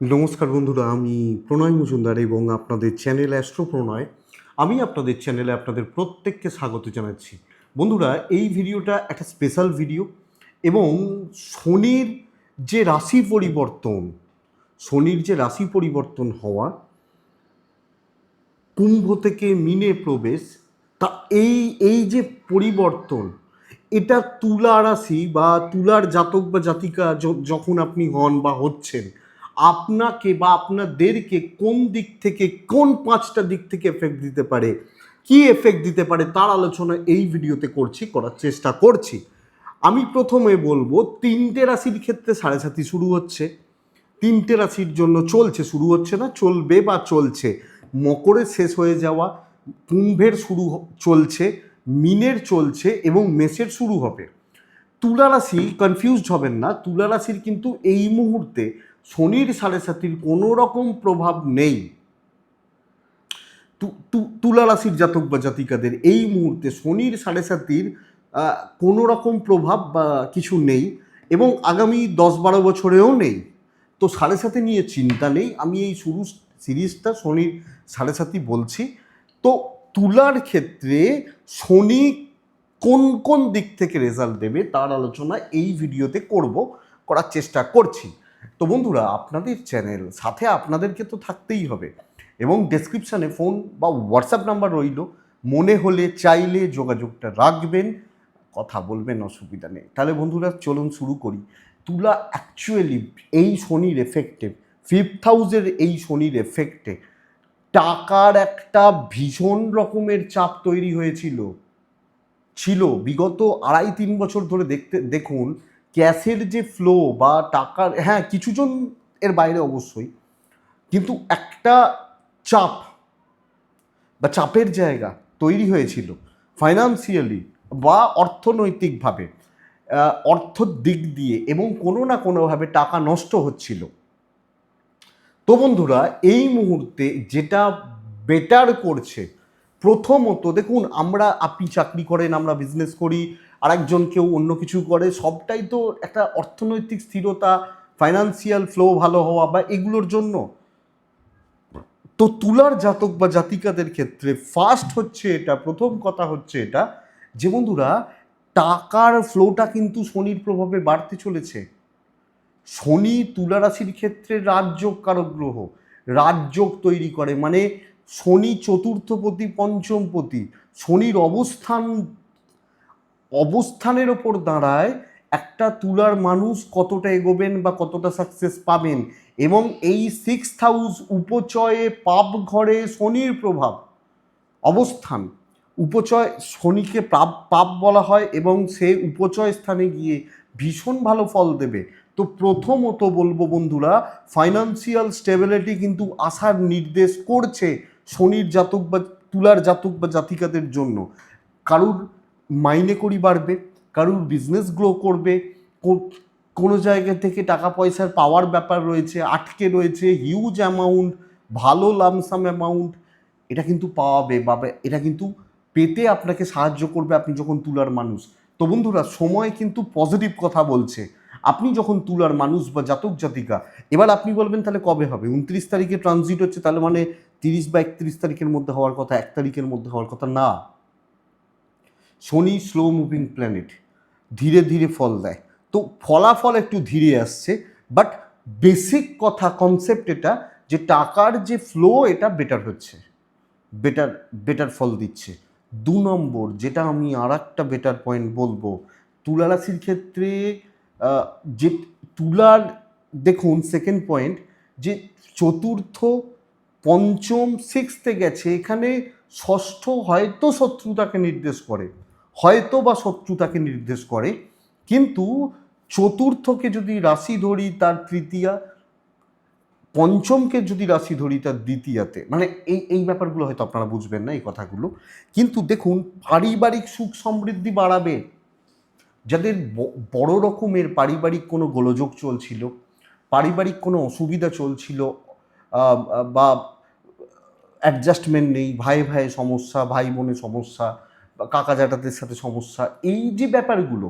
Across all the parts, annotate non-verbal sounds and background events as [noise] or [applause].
নমস্কার বন্ধুরা, আমি প্রণয় মজুমদার এবং আপনাদের চ্যানেল অ্যাস্ট্রো প্রণয় আমি আপনাদের চ্যানেলে আপনাদের প্রত্যেককে স্বাগত জানাচ্ছি। বন্ধুরা, এই ভিডিওটা একটা স্পেশাল ভিডিও এবং শনির যে রাশি পরিবর্তন, শনির যে রাশি পরিবর্তন হওয়া, কুম্ভ থেকে মিনে প্রবেশ, তা এই এই যে পরিবর্তন, এটা তুলা রাশি বা তুলার জাতক বা জাতিকা যখন আপনি হন বা হচ্ছেন আপনাকে বা আপনাদেরকে কোন দিক থেকে, কোন পাঁচটা দিক থেকে এফেক্ট দিতে পারে, কি এফেক্ট দিতে পারে তার আলোচনা এই ভিডিওতে করছি, করার চেষ্টা করছি। আমি প্রথমে বলব, তিনটে রাশির ক্ষেত্রে সাড়ে সাতি শুরু হচ্ছে। তিনটে রাশির জন্য চলছে, শুরু হচ্ছে না, চলবে বা চলছে। মকরের শেষ হয়ে যাওয়া, কুম্ভের শুরু চলছে, মিনের চলছে এবং মেষের শুরু হবে। তুলা রাশি কনফিউজড হবেন না, তুলা রাশির কিন্তু এই মুহূর্তে শনির সাড়ে সাতির কোনো রকম প্রভাব নেই। তুলা রাশির জাতক বা জাতিকাদের এই মুহূর্তে শনির সাড়ে সাতির কোনো রকম প্রভাব বা কিছু নেই এবং আগামী দশ বারো বছরেও নেই। তো সাড়ে সাথে নিয়ে চিন্তা নেই। আমি এই শুরু সিরিজটা শনির সাড়ে সাথী বলছি। তো তুলার ক্ষেত্রে শনি কোন কোন দিক থেকে রেজাল্ট দেবে তার আলোচনা এই ভিডিওতে করব, করার চেষ্টা করছি। তো বন্ধুরা, আপনাদের চ্যানেল সাথে আপনাদেরকে তো থাকতেই হবে। এবং ডেসক্রিপশানে ফোন বা হোয়াটসঅ্যাপ নাম্বার রইল। মনে হলে, চাইলে যোগাযোগটা রাখবেন, কথা বলবেন, অসুবিধা নেই। তাহলে বন্ধুরা, চলুন শুরু করি। তুলা অ্যাকচুয়ালি এই শনির এফেক্টে ফিফথ হাউসের এই শনির এফেক্টে টাকার একটা ভীষণ রকমের চাপ তৈরি হয়েছিল। ছিল, বিগত আড়াই তিন বছর ধরে দেখতে, দেখুন ক্যাশের যে ফ্লো বা টাকার হ্যাঁ কিছুজন এর বাইরে অবশ্যই, কিন্তু একটা চাপ বা চাপের জায়গা তৈরি হয়েছিল ফাইন্যান্সিয়ালি বা অর্থনৈতিকভাবে অর্থর দিক দিয়ে এবং কোনো না কোনোভাবে টাকা নষ্ট হচ্ছিল। তো বন্ধুরা, এই মুহূর্তে যেটা বেটার করছে, প্রথমত দেখুন, আমরা আপনি চাকরি করেন, আমরা বিজনেস করি আরেকজন কেউ অন্য কিছু করে, সবটাই তো একটা অর্থনৈতিক স্থিরতা ফাইন্যান্সিয়াল ফ্লো ভালো হওয়া বা এগুলোর জন্য। তো তুলার জাতক বা জাতিকাদের ক্ষেত্রে ফার্স্ট হচ্ছে এটা, প্রথম কথা হচ্ছে এটা যে বন্ধুরা, টাকার ফ্লোটা কিন্তু শনির প্রভাবে বাড়তে চলেছে। শনি তুলা রাশির ক্ষেত্রে রাজযোগ কারক গ্রহ রাজযোগ তৈরি করে মানে শনি চতুর্থপতি, পঞ্চমপতি, শনির অবস্থান অবস্থানের ওপর দাঁড়ায় একটা তুলার মানুষ কতটা এগোবেন বা কতটা সাকসেস পাবেন এবং এই সিক্স হাউস উপচয়ে পাপ ঘরে শনির প্রভাব, অবস্থান। উপচয় শনিকে পাপ পাপ বলা হয় এবং সে উপচয় স্থানে গিয়ে ভীষণ ভালো ফল দেবে। তো প্রথমত বলব বন্ধুরা ফাইন্যান্সিয়াল স্টেবিলিটি কিন্তু আসার নির্দেশ করছে শনির জাতক বা, তুলার জাতক বা জাতিকাদের জন্য। কারুর মাইনে করি বাড়বে, কারুর বিজনেস গ্রো করবে কোনো জায়গা থেকে টাকা পয়সার পাওয়ার ব্যাপার রয়েছে, আটকে রয়েছে হিউজ অ্যামাউন্ট ভালো লামসাম অ্যামাউন্ট এটা কিন্তু পাওয়াবে বা এটা কিন্তু পেতে আপনাকে সাহায্য করবে আপনি যখন তুলার মানুষ। তো বন্ধুরা, সময় কিন্তু পজিটিভ কথা বলছে। আপনি যখন তুলার মানুষ বা জাতক জাতিকা, এবার আপনি বলবেন তাহলে কবে হবে? উনত্রিশ তারিখে ট্রানজিট হচ্ছে, তাহলে মানে তিরিশ বা একত্রিশ তারিখের মধ্যে হওয়ার কথা, এক তারিখের মধ্যে হওয়ার কথা না। শনি স্লো মুভিং প্ল্যানেট ধীরে ধীরে ফল দেয়। তো ফলাফল একটু ধীরে আসছে বাট বেসিক কথা কনসেপ্ট এটা যে টাকার যে ফ্লো এটা বেটার হচ্ছে। বেটার বেটার ফল দিচ্ছে। দু নম্বর, যেটা আমি আর একটা বেটার পয়েন্ট বলব, তুলা রাশির ক্ষেত্রে যে তুলার, দেখুন সেকেন্ড পয়েন্ট যে চতুর্থ, পঞ্চম সিক্সতে গেছে, এখানে ষষ্ঠ হয়তো শত্রুতাকে নির্দেশ করে। হয়তো বা শত্রুতাকে নির্দেশ করে, কিন্তু চতুর্থকে যদি রাশি ধরি তার তৃতীয়া, পঞ্চমকে যদি রাশি ধরি তার দ্বিতীয়াতে মানে এই এই ব্যাপারগুলো হয়তো আপনারা বুঝবেন না এই কথাগুলো। কিন্তু দেখুন, পারিবারিক সুখ সমৃদ্ধি বাড়াবে। যাদের বড় রকমের পারিবারিক কোনো গোলযোগ চলছিল, পারিবারিক কোনো অসুবিধা চলছিল বা অ্যাডজাস্টমেন্ট নেই, ভাই ভাই সমস্যা, ভাই বোনের সমস্যা কাকা জ্যাঠাদের সাথে সমস্যা, এই যে ব্যাপারগুলো,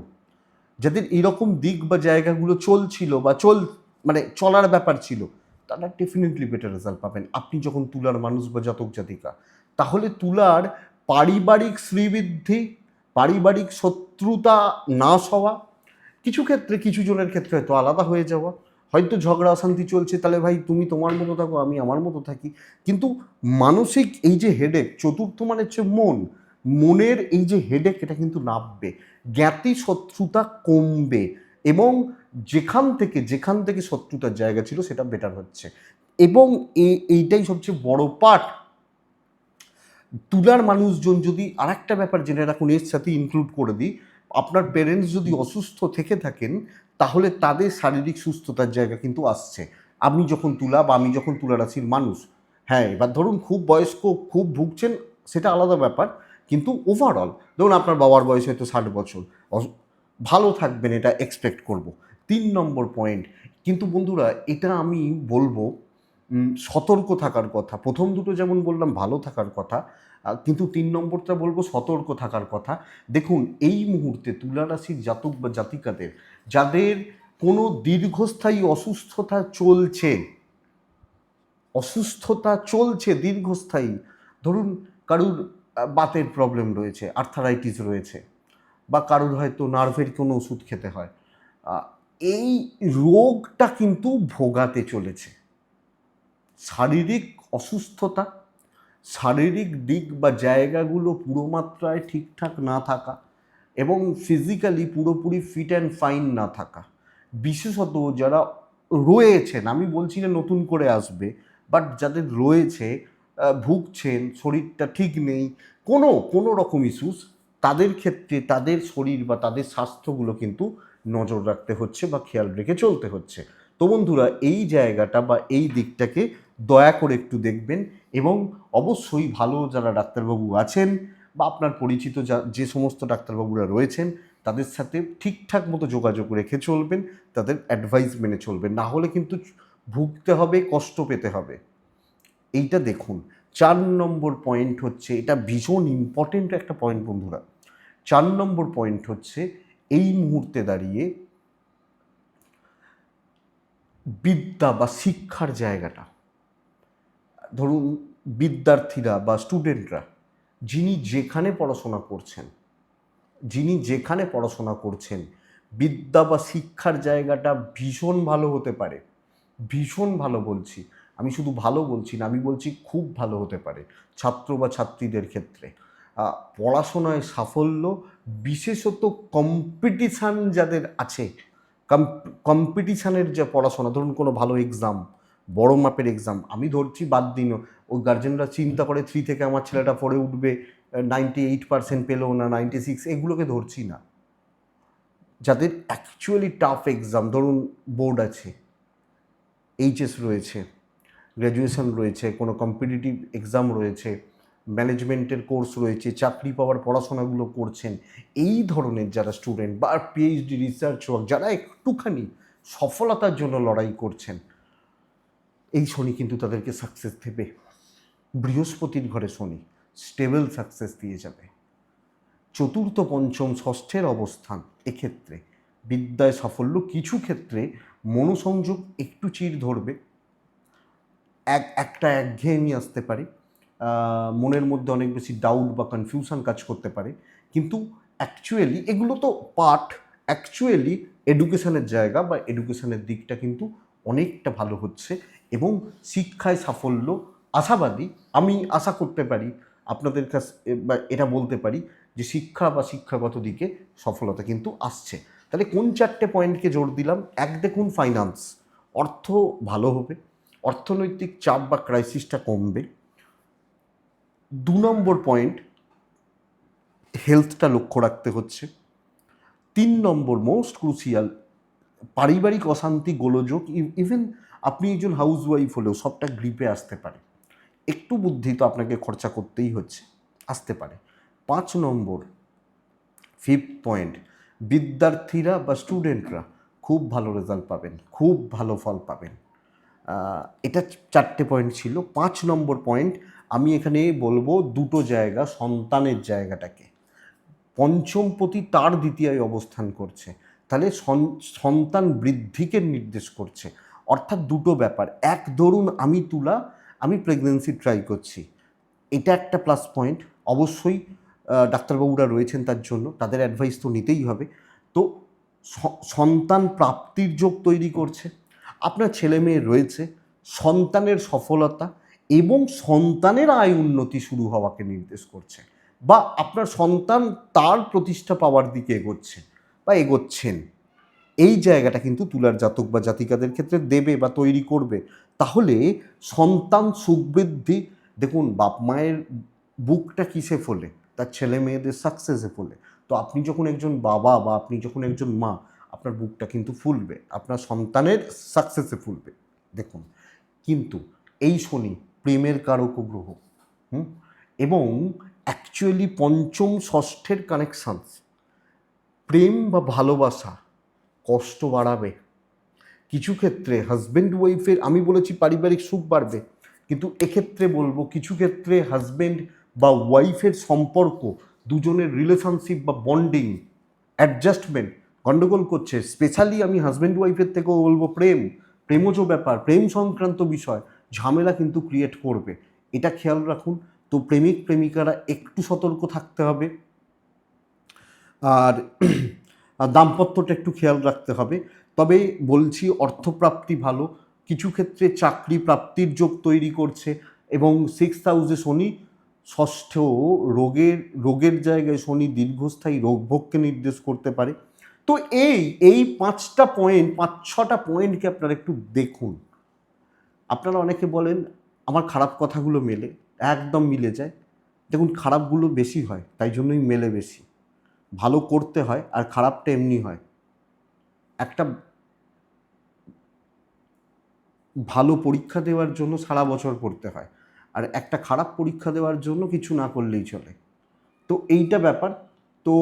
যাদের এরকম দিক বা জায়গাগুলো চলছিল বা চল মানে চলার ব্যাপার ছিল, তারা ডেফিনেটলি বেটার রেজাল্ট পাবেন। আপনি যখন তুলার মানুষ বা জাতক জাতিকা, তাহলে তুলার পারিবারিক শ্রীবৃদ্ধি, পারিবারিক শত্রুতা নাশ হওয়া, কিছু ক্ষেত্রে কিছু জনের ক্ষেত্রে হয়তো আলাদা হয়ে যাওয়া, হয়তো ঝগড়া অশান্তি চলছে, তাহলে ভাই তুমি তোমার মতো থাকো, আমি আমার মতো থাকি। কিন্তু মানসিক এই যে হেডেক চতুর্থ মানে হচ্ছে মন মনের এই যে হেডেক এটা কিন্তু নামবে। জ্ঞাতি শত্রুতা কমবে এবং যেখান থেকে যেখান থেকে শত্রুতার জায়গা ছিল, সেটা বেটার হচ্ছে। এবং এইটাই সবচেয়ে বড় পার্ট তুলার মানুষজন যদি আর একটা ব্যাপার জেনে রাখুন, এর সাথে ইনক্লুড করে দিই। আপনার পেরেন্টস যদি অসুস্থ থেকে থাকেন, তাহলে তাদের শারীরিক সুস্থতার জায়গা কিন্তু আসছে। আপনি যখন তুলা বা আমি যখন তুলা রাশির মানুষ হ্যাঁ এবার ধরুন খুব বয়স্ক, খুব ভুগছেন, সেটা আলাদা ব্যাপার। কিন্তু ওভারঅল ধরুন আপনার বাবার বয়স হয়তো ষাট বছর ভালো থাকবেন এটা এক্সপেক্ট করব। তিন নম্বর পয়েন্ট কিন্তু বন্ধুরা, এটা আমি বলব সতর্ক থাকার কথা। প্রথম দুটো যেমন বললাম, ভালো থাকার কথা কিন্তু তিন নম্বরটা বলব সতর্ক থাকার কথা। দেখুন, এই মুহূর্তে তুলা রাশির জাতক বা জাতিকাদের, যাদের কোনো দীর্ঘস্থায়ী অসুস্থতা চলছে অসুস্থতা চলছে দীর্ঘস্থায়ী, ধরুন কারুর বাতের প্রবলেম রয়েছে আর্থারাইটিস রয়েছে, বা কারোর হয়তো নার্ভের কোনো ওষুধ খেতে হয় এই রোগটা কিন্তু ভোগাতে চলেছে। শারীরিক অসুস্থতা, শারীরিক দিক বা জায়গাগুলো পুরো মাত্রায় ঠিকঠাক না থাকা এবং ফিজিক্যালি পুরোপুরি ফিট অ্যান্ড ফাইন না থাকা, বিশেষত যারা রয়েছেন, আমি বলছি না নতুন করে আসবে বাট যাদের রয়েছে ভুগছেন, শরীরটা ঠিক নেই, কোনো কোনো রকম ইস্যুস তাদের ক্ষেত্রে তাদের শরীর বা তাদের স্বাস্থ্যগুলো কিন্তু নজর রাখতে হচ্ছে বা খেয়াল রেখে চলতে হচ্ছে। তো বন্ধুরা, এই জায়গাটা বা এই দিকটাকে দয়া করে একটু দেখবেন এবং অবশ্যই ভালো যারা ডাক্তারবাবু আছেন বা আপনার পরিচিত যা, যে সমস্ত ডাক্তারবাবুরা রয়েছেন, তাদের সাথে ঠিকঠাক মতো যোগাযোগ রেখে চলবেন, তাদের অ্যাডভাইস মেনে চলবেন। না হলে কিন্তু ভুগতে হবে, কষ্ট পেতে হবে। এইটা দেখুন, চার নম্বর পয়েন্ট হচ্ছে, এটা ভীষণ ইম্পর্টেন্ট একটা পয়েন্ট বন্ধুরা। চার নম্বর পয়েন্ট হচ্ছে, এই মুহূর্তে দাঁড়িয়ে বিদ্যা বা শিক্ষার জায়গাটা, ধরুন বিদ্যার্থীরা বা স্টুডেন্টরা যিনি যেখানে পড়াশোনা করছেন, যিনি যেখানে পড়াশোনা করছেন, বিদ্যা বা শিক্ষার জায়গাটা ভীষণ ভালো হতে পারে। ভীষণ ভালো বলছি। আমি শুধু ভালো বলছি না, আমি বলছি খুব ভালো হতে পারে ছাত্র বা ছাত্রীদের ক্ষেত্রে। পড়াশোনায় সাফল্য, বিশেষত কম্পিটিশান যাদের আছে কম্পিটিশানের যে পড়াশোনা, ধরুন কোনো ভালো এক্সাম বড় মাপের এক্সাম আমি ধরছি বাদ দিন, ওই গার্জেনরা চিন্তা করে থ্রি থেকে আমার ছেলেটা পড়ে উঠবে নাইনটি এইট পার্সেন্ট পেল না নাইনটি সিক্স এগুলোকে ধরছি না। যাদের অ্যাকচুয়ালি টাফ এক্সাম ধরুন বোর্ড আছে এইচএস রয়েছে গ্র্যাজুয়েশন রয়েছে, কোনো কম্পিটিটিভ এক্সাম রয়েছে ম্যানেজমেন্টের কোর্স রয়েছে, চাকরি পাওয়ার পড়াশোনাগুলো করছেন, এই ধরনের যারা স্টুডেন্ট বা পিএইচডি রিসার্চ ওয়ার্ক যারা একটুখানি সফলতার জন্য লড়াই করছেন, এই শনি কিন্তু তাদেরকে সাকসেস দেবে। বৃহস্পতির ঘরে শনি স্টেবল সাকসেস দিয়ে যাবে। চতুর্থ, পঞ্চম, ষষ্ঠের অবস্থান, এক্ষেত্রে বিদ্যায় সাফল্য কিছু ক্ষেত্রে মনোসংযোগ একটু চির ধরবে। এক, একটা একঘেয়েমি আসতে পারে। মনের মধ্যে অনেক বেশি ডাউট বা কনফিউশন কাজ করতে পারে। কিন্তু অ্যাকচুয়ালি এগুলো তো পার্ট অ্যাকচুয়ালি এডুকেশনের জায়গা বা এডুকেশনের দিকটা কিন্তু অনেকটা ভালো হচ্ছে এবং শিক্ষায় সাফল্য আশাবাদী। আমি আশা করতে পারি, আপনাদের কাছ বা এটা বলতে পারি যে শিক্ষা বা শিক্ষাগত দিকে সফলতা কিন্তু আসছে। তাহলে কোন চারটে পয়েন্টকে জোর দিলাম? এক দেখুন ফাইন্যান্স অর্থ ভালো হবে। অর্থনৈতিক চাপ বা ক্রাইসিসটা কমবে। দু নম্বর পয়েন্ট হেলথটা লক্ষ্য রাখতে হচ্ছে। তিন নম্বর মোস্ট ক্রুশিয়াল পারিবারিক অশান্তি, গোলযোগ ইভেন আপনি একজন হাউস ওয়াইফ হলেও সবটা গ্রিপে আসতে পারে। একটু বুদ্ধি তো আপনাকে খরচা করতেই হচ্ছে, আসতে পারে। পাঁচ নম্বর ফিফথ পয়েন্ট বিদ্যার্থীরা বা স্টুডেন্টরা খুব ভালো রেজাল্ট পাবেন, খুব ভালো ফল পাবেন। এটা চারটে পয়েন্ট ছিল। পাঁচ নম্বর পয়েন্ট আমি এখানে বলব দুটো জায়গা, সন্তানের জায়গাটাকে। পঞ্চম পঞ্চমপতি তার দ্বিতীয় অবস্থান করছে। তাহলে সন- সন্তান বৃদ্ধিকে নির্দেশ করছে। অর্থাৎ দুটো ব্যাপার। এক, ধরুন আমি তুলা, আমি প্রেগনেন্সি ট্রাই করছি। এটা একটা প্লাস পয়েন্ট অবশ্যই ডাক্তারবাবুরা রয়েছেন তার জন্য। তাদের অ্যাডভাইস তো নিতেই হবে। তো সন্তান প্রাপ্তির যোগ তৈরি করছে। আপনার ছেলে মেয়ে রয়েছে, সন্তানের সফলতা এবং সন্তানের আয় উন্নতি শুরু হওয়াকে নির্দেশ করছে বা আপনার সন্তান তার প্রতিষ্ঠা পাওয়ার দিকে এগোচ্ছে বা এগোচ্ছেন। এই জায়গাটা কিন্তু তুলার জাতক বা জাতিকাদের ক্ষেত্রে দেবে বা তৈরি করবে। তাহলে সন্তান সুবৃদ্ধি দেখুন বাপ মায়ের বুকটা কিসে ফোলে? তার ছেলে মেয়েদের সাকসেসে ফোলে। তো আপনি যখন একজন বাবা বা আপনি যখন একজন মা আপনার বুকটা কিন্তু ফুলবে, আপনার সন্তানের সাকসেসে ফুলবে। দেখুন, কিন্তু এই শনি প্রেমের কারক গ্রহ, হুম? এবং অ্যাকচুয়ালি পঞ্চম ষষ্ঠের কানেকশানস প্রেম বা ভালোবাসা কষ্ট বাড়াবে। কিছু ক্ষেত্রে হাজব্যান্ড ওয়াইফের আমি বলেছি পারিবারিক সুখ বাড়বে, কিন্তু এক্ষেত্রে বলব কিছু ক্ষেত্রে হাজব্যান্ড বা ওয়াইফের সম্পর্ক, দুজনের রিলেশনশিপ বা বন্ডিং অ্যাডজাস্টমেন্ট গণ্ডগোল করছে স্পেশালি আমি হাজব্যান্ড ওয়াইফের থেকেও বলব প্রেম, প্রেমজ ব্যাপার, প্রেম সংক্রান্ত বিষয়, ঝামেলা কিন্তু ক্রিয়েট করবে। এটা খেয়াল রাখুন, তো প্রেমিক, প্রেমিকারা একটু সতর্ক থাকতে হবে। আর [clears throat] দাম্পত্যটা একটু খেয়াল রাখতে হবে। তবে বলছি, অর্থপ্রাপ্তি ভালো, কিছু ক্ষেত্রে চাকরি প্রাপ্তির যোগ তৈরি করছে এবং সিক্স হাউসে শনি, ষষ্ঠ রোগের রোগের জায়গায় শনি দীর্ঘস্থায়ী রোগভোগকে নির্দেশ করতে পারে। তো এই এই পাঁচটা পয়েন্ট পাঁচ, ছটা পয়েন্টকে আপনারা একটু দেখুন। আপনারা অনেকে বলেন, আমার খারাপ কথাগুলো মেলে। একদম মিলে যায়। দেখুন, খারাপগুলো বেশি হয়, তাই জন্যই মেলে বেশি। ভালো করতে হয়, আর খারাপটা এমনি হয়। একটা ভালো পরীক্ষা দেওয়ার জন্য সারা বছর পড়তে হয়, আর একটা খারাপ পরীক্ষা দেওয়ার জন্য কিছু না করলেই চলে। তো এইটা ব্যাপার। তো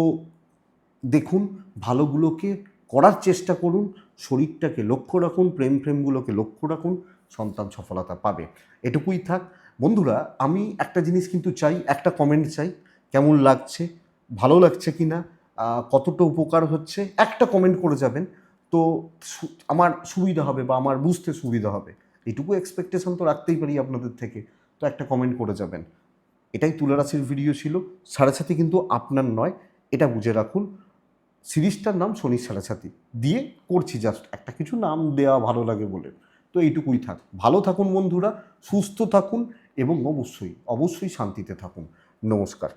দেখুন, ভালোগুলোকে করার চেষ্টা করুন, শরীরটাকে লক্ষ্য রাখুন, প্রেম প্রেমগুলোকে লক্ষ্য রাখুন, সন্তান সফলতা পাবে। এটুকুই থাক। বন্ধুরা, আমি একটা জিনিস কিন্তু চাই, একটা কমেন্ট চাই, কেমন লাগছে, ভালো লাগছে কি না কতটা উপকার হচ্ছে, একটা কমেন্ট করে যাবেন। তো আমার সুবিধা হবে বা আমার বুঝতে সুবিধা হবে। এটুকু এক্সপেকটেশন তো রাখতেই পারি আপনাদের থেকে। তো একটা কমেন্ট করে যাবেন। এটাই তুলারাশির ভিডিও ছিল। সাড়ে সাথে কিন্তু আপনার নয়, এটা বুঝে রাখুন। সিরিজটার নাম শনির সাথী দিয়ে করছি জাস্ট একটা কিছু নাম দেওয়া ভালো লাগে বলে। তো এইটুকুই থাক। ভালো থাকুন বন্ধুরা, সুস্থ থাকুন এবং অবশ্যই অবশ্যই শান্তিতে থাকুন। নমস্কার।